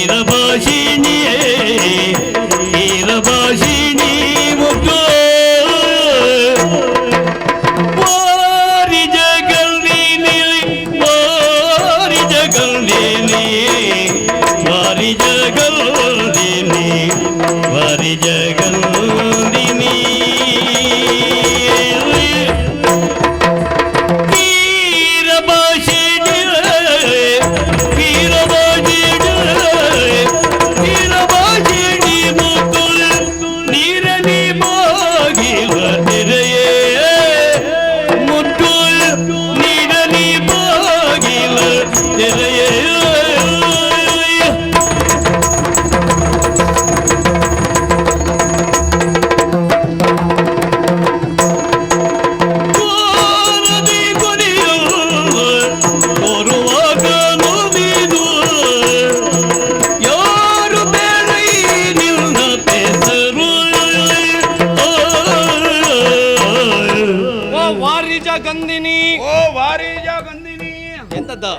வீரபாஷினியே வீரபாஷினி முக்கோ juggle juggle ಗಂಧಿನಿ O ವಾರೀಜ ಗಂಧಿನಿ ಎಂತದ್ದು?